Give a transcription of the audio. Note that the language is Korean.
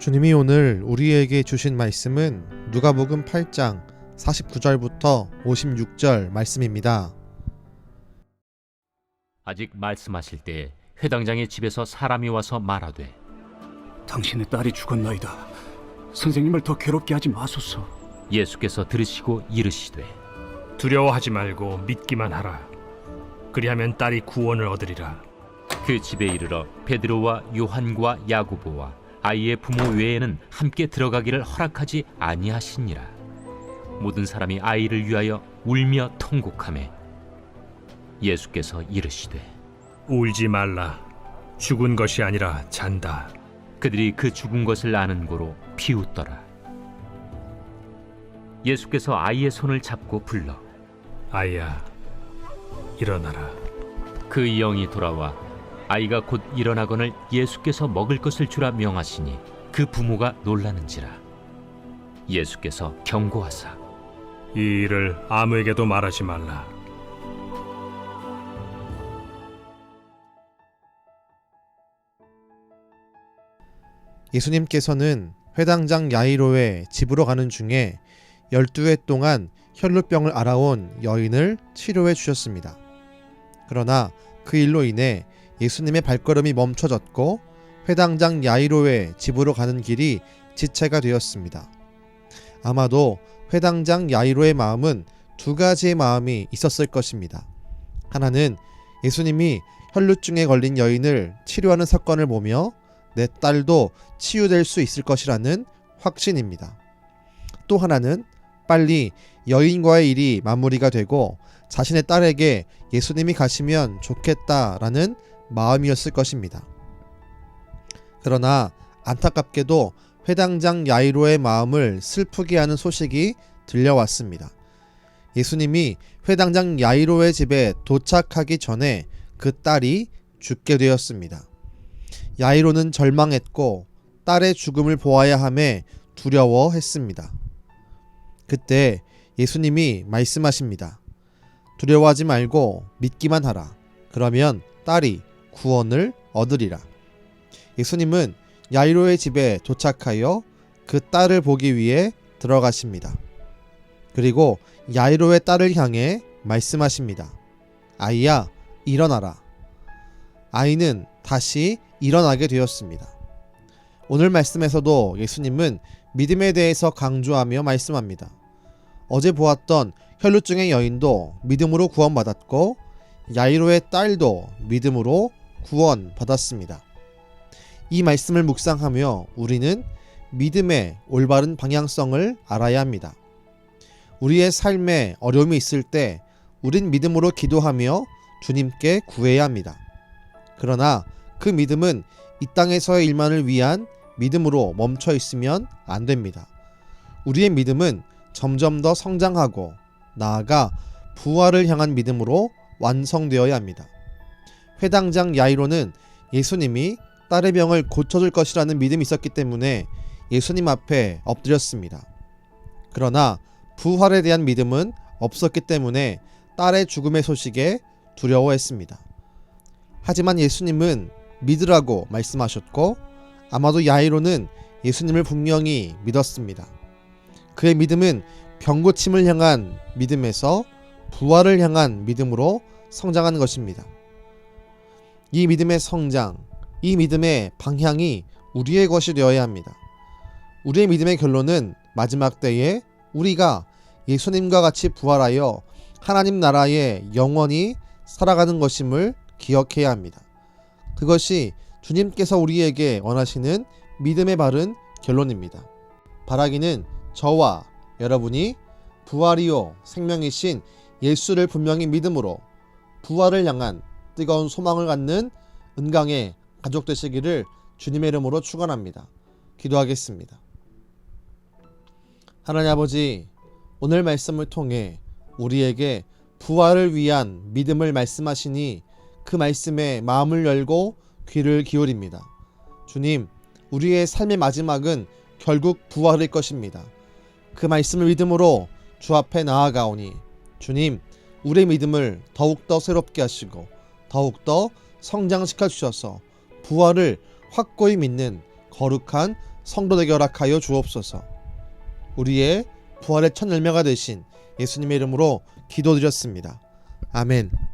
주님이 오늘 우리에게 주신 말씀은 누가복음 8장 49절부터 56절 말씀입니다. 아직 말씀하실 때 회당장의 집에서 사람이 와서 말하되 당신의 딸이 죽었나이다. 선생님을 더 괴롭게 하지 마소서. 예수께서 들으시고 이르시되 두려워하지 말고 믿기만 하라. 그리하면 딸이 구원을 얻으리라. 그 집에 이르러 베드로와 요한과 야고보와 아이의 부모 외에는 함께 들어가기를 허락하지 아니하시니라 모든 사람이 아이를 위하여 울며 통곡하매 예수께서 이르시되 울지 말라. 죽은 것이 아니라 잔다. 그들이 그 죽은 것을 아는 고로 비웃더라 예수께서 아이의 손을 잡고 불러 아이야, 일어나라. 그 영이 돌아와 아이가 곧 일어나거늘 예수께서 먹을 것을 주라 명하시니 그 부모가 놀라는지라 예수께서 경고하사 이 일을 아무에게도 말하지 말라. 예수님께서는 회당장 야이로의 집으로 가는 중에 12회 동안 혈루병을 알아온 여인을 치료해 주셨습니다. 그러나 그 일로 인해 예수님의 발걸음이 멈춰졌고 회당장 야이로의 집으로 가는 길이 지체가 되었습니다. 아마도 회당장 야이로의 마음은 두 가지의 마음이 있었을 것입니다. 하나는 예수님이 혈루증에 걸린 여인을 치료하는 사건을 보며 내 딸도 치유될 수 있을 것이라는 확신입니다. 또 하나는 빨리 여인과의 일이 마무리가 되고 자신의 딸에게 예수님이 가시면 좋겠다라는 마음이었을 것입니다. 그러나 안타깝게도 회당장 야이로의 마음을 슬프게 하는 소식이 들려왔습니다. 예수님이 회당장 야이로의 집에 도착하기 전에 그 딸이 죽게 되었습니다. 야이로는 절망했고 딸의 죽음을 보아야 함에 두려워했습니다. 그때 예수님이 말씀하십니다. 두려워하지 말고 믿기만 하라. 그러면 딸이 구원을 얻으리라. 예수님은 야이로의 집에 도착하여 그 딸을 보기 위해 들어가십니다. 그리고 야이로의 딸을 향해 말씀하십니다. 아이야, 일어나라. 아이는 다시 일어나게 되었습니다. 오늘 말씀에서도 예수님은 믿음에 대해서 강조하며 말씀합니다. 어제 보았던 혈루증의 여인도 믿음으로 구원받았고 야이로의 딸도 믿음으로 구원 받았습니다. 이 말씀을 묵상하며 우리는 믿음의 올바른 방향성을 알아야 합니다. 우리의 삶에 어려움이 있을 때 우린 믿음으로 기도하며 주님께 구해야 합니다. 그러나 그 믿음은 이 땅에서의 일만을 위한 믿음으로 멈춰 있으면 안 됩니다. 우리의 믿음은 점점 더 성장하고 나아가 부활을 향한 믿음으로 완성되어야 합니다. 회당장 야이로는 예수님이 딸의 병을 고쳐줄 것이라는 믿음이 있었기 때문에 예수님 앞에 엎드렸습니다. 그러나 부활에 대한 믿음은 없었기 때문에 딸의 죽음의 소식에 두려워했습니다. 하지만 예수님은 믿으라고 말씀하셨고 아마도 야이로는 예수님을 분명히 믿었습니다. 그의 믿음은 병고침을 향한 믿음에서 부활을 향한 믿음으로 성장하는 것입니다. 이 믿음의 성장, 이 믿음의 방향이 우리의 것이 되어야 합니다. 우리의 믿음의 결론은 마지막 때에 우리가 예수님과 같이 부활하여 하나님 나라에 영원히 살아가는 것임을 기억해야 합니다. 그것이 주님께서 우리에게 원하시는 믿음의 바른 결론입니다. 바라기는 저와 여러분이 부활이요 생명이신 예수를 분명히 믿음으로 부활을 향한 뜨거운 소망을 갖는 은강의 가족 되시기를 주님의 이름으로 축원합니다. 기도하겠습니다. 하나님 아버지 오늘 말씀을 통해 우리에게 부활을 위한 믿음을 말씀하시니 그 말씀에 마음을 열고 귀를 기울입니다. 주님, 우리의 삶의 마지막은 결국 부활일 것입니다. 그 말씀을 믿음으로 주 앞에 나아가오니 주님, 우리의 믿음을 더욱더 새롭게 하시고 더욱더 성장시켜 주셔서 부활을 확고히 믿는 거룩한 성도되게 허락하여 주옵소서. 우리의 부활의 첫 열매가 되신 예수님의 이름으로 기도드렸습니다. 아멘.